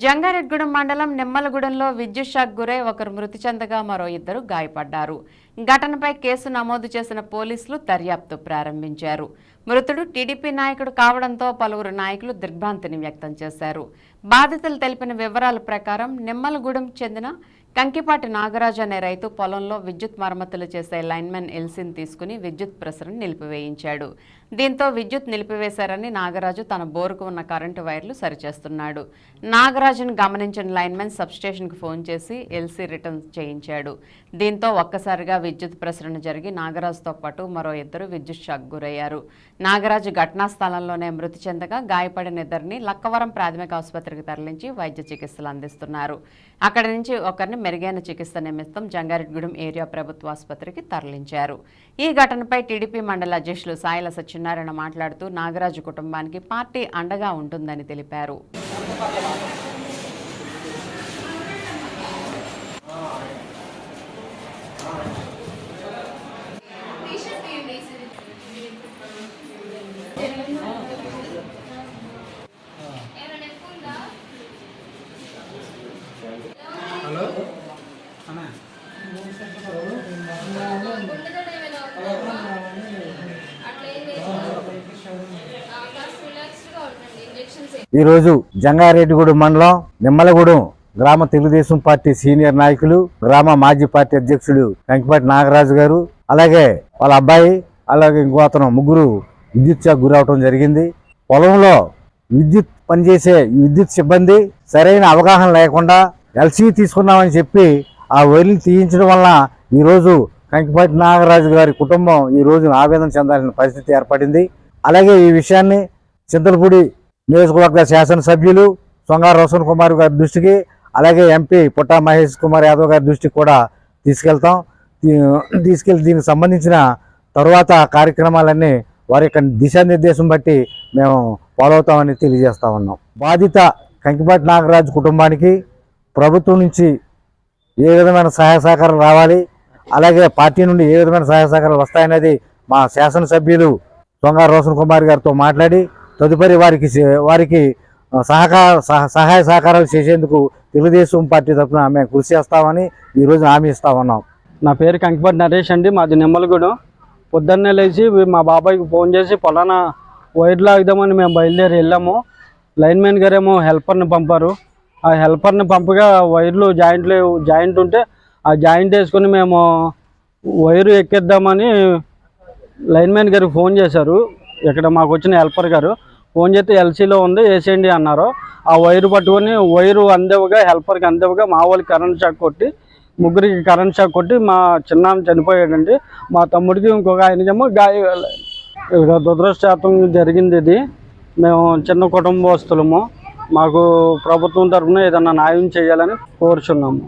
జంగారెడ్గూడెం మండలం నిమ్మలగూడెంలో విద్యుత్ షాక్ గురై ఒకరు మృతి చెందగా మరో ఇద్దరు గాయపడ్డారు. ఘటనపై కేసు నమోదు చేసిన పోలీసులు దర్యాప్తు ప్రారంభించారు. మృతుడు టీడీపీ నాయకుడు కావడంతో పలువురు నాయకులు దిగ్భ్రాంతిని వ్యక్తం చేశారు. బాధితులు తెలిపిన వివరాల ప్రకారం నిమ్మలగూడెం చెందిన కంకిపాటి నాగరాజు అనే రైతు పొలంలో విద్యుత్ మరమ్మతులు చేసే లైన్మెన్ ఎల్సిన్ తీసుకుని విద్యుత్ ప్రసరణ నిలిపివేయించాడు. దీంతో విద్యుత్ నిలిపివేశారని నాగరాజు తన బోరుకు ఉన్న కరెంటు వైర్లు సరిచేస్తున్నాడు. నాగరాజును గమనించిన లైన్మెన్ సబ్స్టేషన్కు ఫోన్ చేసి ఎల్సీ రిటర్న్ చేయించాడు. దీంతో ఒక్కసారిగా విద్యుత్ ప్రసరణ జరిగి నాగరాజుతో పాటు మరో ఇద్దరు విద్యుత్ షాక్ గురయ్యారు. నాగరాజు ఘటనా స్థలంలోనే మృతి చెందగా గాయపడిన ఇద్దరిని లక్కవరం ప్రాథమిక ఆసుపత్రికి తరలించి వైద్య చికిత్సలు అందిస్తున్నారు. అక్కడి నుంచి ఒకరిని మెరుగైన చికిత్స నిమిత్తం జంగారెడ్గూడెం ఏరియా ప్రభుత్వ ఆసుపత్రికి తరలించారు. ఈ ఘటనపై టీడీపీ మండల అధ్యక్షులు సాయిల సత్యనారాయణ మాట్లాడుతూ నాగరాజు కుటుంబానికి పార్టీ అండగా ఉంటుందని తెలిపారు. ఈరోజు జంగారెడ్డిగూడెం మండలం నిమ్మలగూడెం గ్రామ తెలుగుదేశం పార్టీ సీనియర్ నాయకులు గ్రామ మాజీ పార్టీ అధ్యక్షుడు కంకిపాటి నాగరాజు గారు అలాగే వాళ్ళ అబ్బాయి అలాగే ఇంకో అతను ముగ్గురు విద్యుత్ షాక్ గురవటం జరిగింది. పొలంలో విద్యుత్ పనిచేసే విద్యుత్ సిబ్బంది సరైన అవగాహన లేకుండా ఎల్సీ తీసుకున్నామని చెప్పి ఆ వైర్లు తీయించడం వల్ల ఈరోజు కంకిపాటి నాగరాజు గారి కుటుంబం ఈ ఆవేదన చెందాల్సిన పరిస్థితి ఏర్పడింది. అలాగే ఈ విషయాన్ని చింతలపూడి నియోజకవర్గ శాసనసభ్యులు సొంగారు రోషన్ కుమార్ గారి దృష్టికి అలాగే ఎంపీ పుట్టా మహేష్ కుమార్ యాదవ్ గారి దృష్టికి కూడా తీసుకెళ్తాం. తీసుకెళ్ళి దీనికి సంబంధించిన తరువాత కార్యక్రమాలన్నీ వారి యొక్క దిశానిర్దేశం బట్టి మేము ఫాలో అవుతామని తెలియజేస్తా ఉన్నాం. బాధిత కంకిపాటి నాగరాజు కుటుంబానికి ప్రభుత్వం నుంచి ఏ విధమైన సహాయ సహకారాలు రావాలి అలాగే పార్టీ నుండి ఏ విధమైన సహాయ సహకారాలు వస్తాయనేది మా శాసనసభ్యులు సొంగారు రోషన్ కుమార్ గారితో మాట్లాడి తదుపరి వారికి వారికి సహకార సహ- సహాయ సహకారాలు చేసేందుకు తెలుగుదేశం పార్టీ తరఫున మేము కృషి చేస్తామని ఈరోజు హామీ ఇస్తా ఉన్నాం నా పేరు కంకిపాటి నరేష్ అండి మాది నిమ్మలగూడెం. పొద్దున్నే లేచి మా బాబాయ్కి ఫోన్ చేసి పొలానా వైర్ లాగుదామని మేము బయలుదేరి వెళ్ళాము. లైన్మెన్ గారేమో హెల్పర్ని పంపారు. ఆ హెల్పర్ని పంపగా వైర్లు జాయింట్లు జాయింట్ ఉంటే ఆ జాయింట్ వేసుకొని మేము వైరు ఎక్కిద్దామని లైన్మెన్ గారికి ఫోన్ చేశారు. ఇక్కడ మాకు వచ్చిన హెల్పర్ గారు ఫోన్ చేస్తే ఎల్సీలో ఉంది వేసేయండి అన్నారు. ఆ వైరు పట్టుకొని వైరు అందేవగా హెల్పర్కి అందేవగా మా వాళ్ళకి కరెంట్ షాక్ కొట్టి ముగ్గురికి కరెంట్ షాక్ కొట్టి మా చిన్నాన్న చనిపోయాడండి. మా తమ్ముడికి ఇంకొక ఆయనకేమో గాయ ఇక దురదృష్టం జరిగింది ఇది. మేము చిన్న కుటుంబస్తులము మాకు ప్రభుత్వం తరఫున ఏదన్నా న్యాయం చేయాలని కోరుచున్నాము.